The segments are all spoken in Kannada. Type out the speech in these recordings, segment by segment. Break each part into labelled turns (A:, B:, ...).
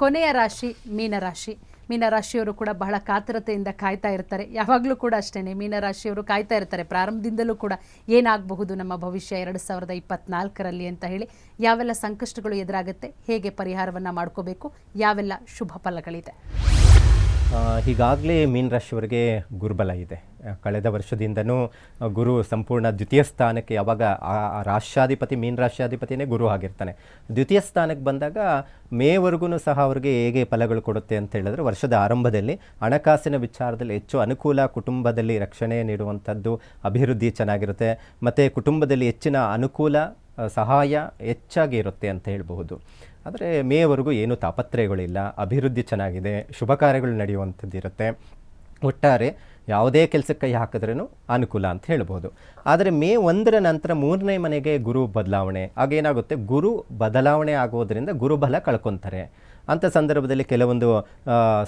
A: ಕೊನೆಯ ರಾಶಿ ಮೀನರಾಶಿ. ಮೀನರಾಶಿಯವರು ಕೂಡ ಬಹಳ ಕಾತರತೆಯಿಂದ ಕಾಯ್ತಾ ಇರ್ತಾರೆ. ಯಾವಾಗಲೂ ಕೂಡ ಅಷ್ಟೇ ಮೀನರಾಶಿಯವರು ಕಾಯ್ತಾ ಇರ್ತಾರೆ. ಪ್ರಾರಂಭದಿಂದಲೂ ಕೂಡ ಏನಾಗಬಹುದು ನಮ್ಮ ಭವಿಷ್ಯ ಎರಡು ಸಾವಿರದ ಇಪ್ಪತ್ನಾಲ್ಕರಲ್ಲಿ ಅಂತ ಹೇಳಿ ಯಾವೆಲ್ಲ ಸಂಕಷ್ಟಗಳು ಎದುರಾಗುತ್ತೆ, ಹೇಗೆ ಪರಿಹಾರವನ್ನು ಮಾಡ್ಕೋಬೇಕು, ಯಾವೆಲ್ಲ ಶುಭ ಫಲಗಳಿದೆ.
B: ಈಗಾಗಲೇ ಮೀನರಾಶಿಯವರಿಗೆ ಗುರುಬಲ ಇದೆ. ಕಳೆದ ವರ್ಷದಿಂದನೂ ಗುರು ಸಂಪೂರ್ಣ ದ್ವಿತೀಯ ಸ್ಥಾನಕ್ಕೆ ಯಾವಾಗ ಆ ರಾಷ್ಟ್ರಾಧಿಪತಿ, ಮೀನ್ ರಾಷ್ಟ್ರಾಧಿಪತಿನೇ ಗುರು ಆಗಿರ್ತಾನೆ. ದ್ವಿತೀಯ ಸ್ಥಾನಕ್ಕೆ ಬಂದಾಗ ಮೇವರೆಗೂ ಸಹ ಅವರಿಗೆ ಹೇಗೆ ಫಲಗಳು ಕೊಡುತ್ತೆ ಅಂತ ಹೇಳಿದ್ರೆ ವರ್ಷದ ಆರಂಭದಲ್ಲಿ ಹಣಕಾಸಿನ ವಿಚಾರದಲ್ಲಿ ಹೆಚ್ಚು ಅನುಕೂಲ, ಕುಟುಂಬದಲ್ಲಿ ರಕ್ಷಣೆ ನೀಡುವಂಥದ್ದು ಅಭಿವೃದ್ಧಿ ಚೆನ್ನಾಗಿರುತ್ತೆ. ಮತ್ತು ಕುಟುಂಬದಲ್ಲಿ ಹೆಚ್ಚಿನ ಅನುಕೂಲ ಸಹಾಯ ಹೆಚ್ಚಾಗಿ ಇರುತ್ತೆ ಅಂತ ಹೇಳಬಹುದು. ಆದರೆ ಮೇವರೆಗೂ ಏನೂ ತಾಪತ್ರಯಗಳಿಲ್ಲ, ಅಭಿವೃದ್ಧಿ ಚೆನ್ನಾಗಿದೆ, ಶುಭ ಕಾರ್ಯಗಳು ನಡೆಯುವಂಥದ್ದು ಇರುತ್ತೆ ಒಟ್ಟಾರೆ ಯಾವುದೇ ಕೆಲಸಕ್ಕೆ ಕೈ ಹಾಕಿದ್ರೂ ಅನುಕೂಲ ಅಂತ ಹೇಳ್ಬೋದು. ಆದರೆ ಮೇ ಒಂದರ ನಂತರ ಮೂರನೇ ಮನೆಗೆ ಗುರು ಬದಲಾವಣೆ. ಆಗೇನಾಗುತ್ತೆ ಗುರು ಬದಲಾವಣೆ ಆಗೋದರಿಂದ ಗುರುಬಲ ಕಳ್ಕೊತಾರೆ. ಅಂಥ ಸಂದರ್ಭದಲ್ಲಿ ಕೆಲವೊಂದು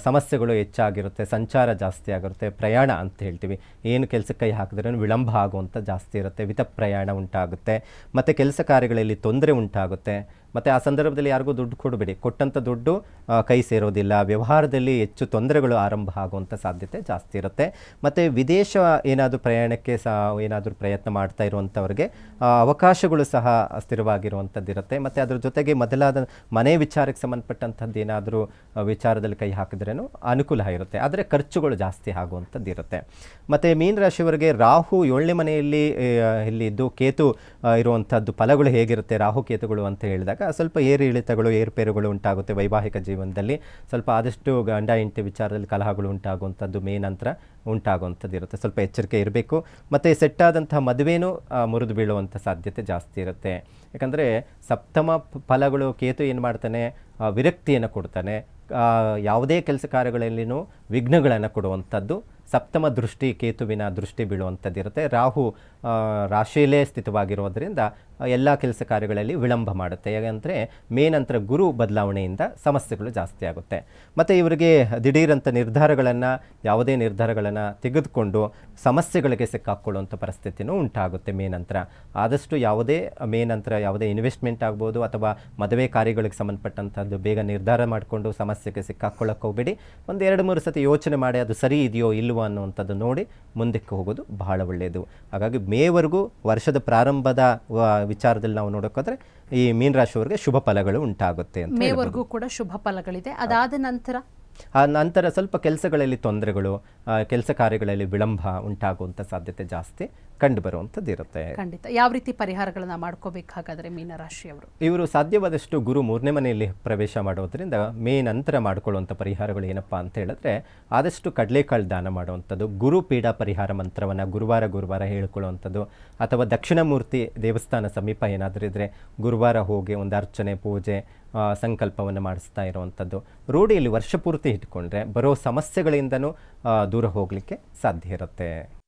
B: ಸಮಸ್ಯೆಗಳು ಹೆಚ್ಚಾಗಿರುತ್ತೆ. ಸಂಚಾರ ಜಾಸ್ತಿ ಆಗಿರುತ್ತೆ ಪ್ರಯಾಣ ಅಂತ ಹೇಳ್ತೀವಿ. ಏನು ಕೆಲಸಕ್ಕೆ ಕೈ ಹಾಕಿದ್ರೂ ವಿಳಂಬ ಆಗುವಂಥ ಜಾಸ್ತಿ ಇರುತ್ತೆ. ವಿತ ಪ್ರಯಾಣ ಉಂಟಾಗುತ್ತೆ. ಮತ್ತು ಕೆಲಸ ಕಾರ್ಯಗಳಲ್ಲಿ ತೊಂದರೆ ಉಂಟಾಗುತ್ತೆ. ಮತ್ತು ಆ ಸಂದರ್ಭದಲ್ಲಿ ಯಾರಿಗೂ ದುಡ್ಡು ಕೊಡಬೇಡಿ. ಕೊಟ್ಟಂಥ ದುಡ್ಡು ಕೈ ಸೇರೋದಿಲ್ಲ. ವ್ಯವಹಾರದಲ್ಲಿ ಹೆಚ್ಚು ತೊಂದರೆಗಳು ಆರಂಭ ಆಗುವಂಥ ಸಾಧ್ಯತೆ ಜಾಸ್ತಿ ಇರುತ್ತೆ. ಮತ್ತು ವಿದೇಶ ಏನಾದರೂ ಪ್ರಯಾಣಕ್ಕೆ ಸಹ ಏನಾದರೂ ಪ್ರಯತ್ನ ಮಾಡ್ತಾ ಇರುವಂಥವ್ರಿಗೆ ಅವಕಾಶಗಳು ಸಹ ಸ್ಥಿರವಾಗಿರುವಂಥದ್ದು ಇರುತ್ತೆ. ಮತ್ತು ಅದ್ರ ಜೊತೆಗೆ ಮೊದಲಾದ ಮನೆ ವಿಚಾರಕ್ಕೆ ಸಂಬಂಧಪಟ್ಟಂಥದ್ದು ಏನಾದರೂ ವಿಚಾರದಲ್ಲಿ ಕೈ ಹಾಕಿದ್ರೂ ಅನುಕೂಲ ಇರುತ್ತೆ. ಆದರೆ ಖರ್ಚುಗಳು ಜಾಸ್ತಿ ಆಗುವಂಥದ್ದು ಇರುತ್ತೆ. ಮತ್ತು ಮೀನರಾಶಿಯವರಿಗೆ ರಾಹು ಏಳನೇ ಮನೆಯಲ್ಲಿ ಇಲ್ಲಿ ಇದ್ದು ಕೇತು ಇರುವಂಥದ್ದು ಫಲಗಳು ಹೇಗಿರುತ್ತೆ? ರಾಹು ಕೇತುಗಳು ಅಂತ ಹೇಳಿದಾಗ ಸ್ವಲ್ಪ ಏರು ಇಳಿತಗಳು ಏರುಪೇರುಗಳು ಉಂಟಾಗುತ್ತೆ ವೈವಾಹಿಕ ಜೀವನದಲ್ಲಿ. ಸ್ವಲ್ಪ ಆದಷ್ಟು ಗಂಡ ಹೆಂಡತಿ ವಿಚಾರದಲ್ಲಿ ಕಲಹಗಳು ಉಂಟಾಗುವಂಥದ್ದು ಮೇನ್ ನಂತರ ಉಂಟಾಗುವಂಥದ್ದು ಇರುತ್ತೆ. ಸ್ವಲ್ಪ ಎಚ್ಚರಿಕೆ ಇರಬೇಕು. ಮತ್ತು ಸೆಟ್ಟಾದಂಥ ಮದುವೆನೂ ಆ, ಮುರಿದು ಬೀಳುವಂಥ ಸಾಧ್ಯತೆ ಜಾಸ್ತಿ ಇರುತ್ತೆ. ಯಾಕಂದರೆ ಸಪ್ತಮ ಫಲಗಳು ಕೇತು ಏನು ಮಾಡ್ತಾನೆ? ವಿರಕ್ತಿಯನ್ನು ಕೊಡ್ತಾನೆ. ಯಾವುದೇ ಕೆಲಸ ಕಾರ್ಯಗಳಲ್ಲಿನೂ ವಿಘ್ನಗಳನ್ನು ಕೊಡುವಂಥದ್ದು. ಸಪ್ತಮ ದೃಷ್ಟಿ ಕೇತುವಿನ ದೃಷ್ಟಿ ಬೀಳುವಂಥದ್ದಿರುತ್ತೆ. ರಾಹು ರಾಶಿಯಲ್ಲೇ ಸ್ಥಿತವಾಗಿರೋದ್ರಿಂದ ಎಲ್ಲ ಕೆಲಸ ಕಾರ್ಯಗಳಲ್ಲಿ ವಿಳಂಬ ಮಾಡುತ್ತೆ. ಯಾಕಂದರೆ, ಮೇನ್ ನಂತರ ಗುರು ಬದಲಾವಣೆಯಿಂದ ಸಮಸ್ಯೆಗಳು ಜಾಸ್ತಿ ಆಗುತ್ತೆ. ಮತ್ತು ಇವರಿಗೆ ದಿಢೀರಂಥ ನಿರ್ಧಾರಗಳನ್ನು, ಯಾವುದೇ ನಿರ್ಧಾರಗಳನ್ನು ತೆಗೆದುಕೊಂಡು ಸಮಸ್ಯೆಗಳಿಗೆ ಸಿಕ್ಕಾಕ್ಕೊಳ್ಳುವಂಥ ಪರಿಸ್ಥಿತಿನೂ ಉಂಟಾಗುತ್ತೆ ಮೇ ನಂತರ. ಆದಷ್ಟು ಯಾವುದೇ ಮೇ ನಂತರ ಯಾವುದೇ ಇನ್ವೆಸ್ಟ್ಮೆಂಟ್ ಆಗ್ಬೋದು, ಅಥವಾ ಮದುವೆ ಕಾರ್ಯಗಳಿಗೆ ಸಂಬಂಧಪಟ್ಟಂಥದ್ದು ಬೇಗ ನಿರ್ಧಾರ ಮಾಡಿಕೊಂಡು ಸಮಸ್ಯೆಗೆ ಸಿಕ್ಕಾಕ್ಕೊಳ್ಳೋಕೆ ಹೋಗಬೇಡಿ. ಒಂದು ಎರಡು ಮೂರು ಸತಿ ಯೋಚನೆ ಮಾಡಿ ಅದು ಸರಿ ಇದೆಯೋ ಇಲ್ವೋ ಅನ್ನುವಂಥದ್ದು ನೋಡಿ ಮುಂದಕ್ಕೆ ಹೋಗೋದು ಬಹಳ ಒಳ್ಳೆಯದು. ಹಾಗಾಗಿ ಮೇವರೆಗೂ ವರ್ಷದ ಪ್ರಾರಂಭದ ವಿಚಾರದಲ್ಲಿ ನಾವು ನೋಡೋಕ್ಕೋದ್ರೆ ಈ ಮೀನ್ ರಾಶಿಯವರಿಗೆ ಶುಭ ಫಲಗಳು ಉಂಟಾಗುತ್ತೆ ಅಂತ.
A: ಮೇವರೆಗೂ ಕೂಡ ಶುಭ ಫಲಗಳಿದೆ. ಅದಾದ ನಂತರ?
B: ಆ ನಂತರ ಸ್ವಲ್ಪ ಕೆಲಸಗಳಲ್ಲಿ ತೊಂದರೆಗಳು ಕೆಲಸ ಕಾರ್ಯಗಳಲ್ಲಿ ವಿಳಂಬ ಉಂಟಾಗುವಂಥ ಸಾಧ್ಯತೆ ಜಾಸ್ತಿ. ಕಂಡು ಬರುವಂಥದ್ದು ಇರುತ್ತೆ
A: ಖಂಡಿತ. ಯಾವ ರೀತಿ ಪರಿಹಾರಗಳನ್ನ ಮಾಡ್ಕೋಬೇಕು ಹಾಗಾದ್ರೆ ಮೀನರಾಶಿಯವರು?
B: ಇವರು ಸಾಧ್ಯವಾದಷ್ಟು ಗುರು ಮೂರನೇ ಮನೆಯಲ್ಲಿ ಪ್ರವೇಶ ಮಾಡೋದ್ರಿಂದ ಮೇ ನಂತರ ಮಾಡ್ಕೊಳ್ಳುವಂಥ ಪರಿಹಾರಗಳು ಏನಪ್ಪ ಅಂತ ಹೇಳಿದ್ರೆ ಆದಷ್ಟು ಕಡಲೆಕಾಳು ದಾನ ಮಾಡುವಂಥದ್ದು ಗುರು ಪೀಡಾ ಪರಿಹಾರ ಮಂತ್ರವನ್ನು ಗುರುವಾರ ಗುರುವಾರ ಹೇಳ್ಕೊಳ್ಳುವಂಥದ್ದು ಅಥವಾ ದಕ್ಷಿಣ ಮೂರ್ತಿ ದೇವಸ್ಥಾನ ಸಮೀಪ ಏನಾದರೂ ಇದ್ದರೆ ಗುರುವಾರ ಹೋಗಿ ಒಂದು ಅರ್ಚನೆ ಪೂಜೆ ಸಂಕಲ್ಪವನ್ನು ಮಾಡಿಸ್ತಾ ಇರುವಂಥದ್ದು. ರೂಢಿಯಲ್ಲಿ ವರ್ಷಪೂರ್ತಿ ಇಟ್ಕೊಂಡ್ರೆ ಬರೋ ಸಮಸ್ಯೆಗಳಿಂದನೂ ದೂರ ಹೋಗಲಿಕ್ಕೆ ಸಾಧ್ಯ ಇರುತ್ತೆ.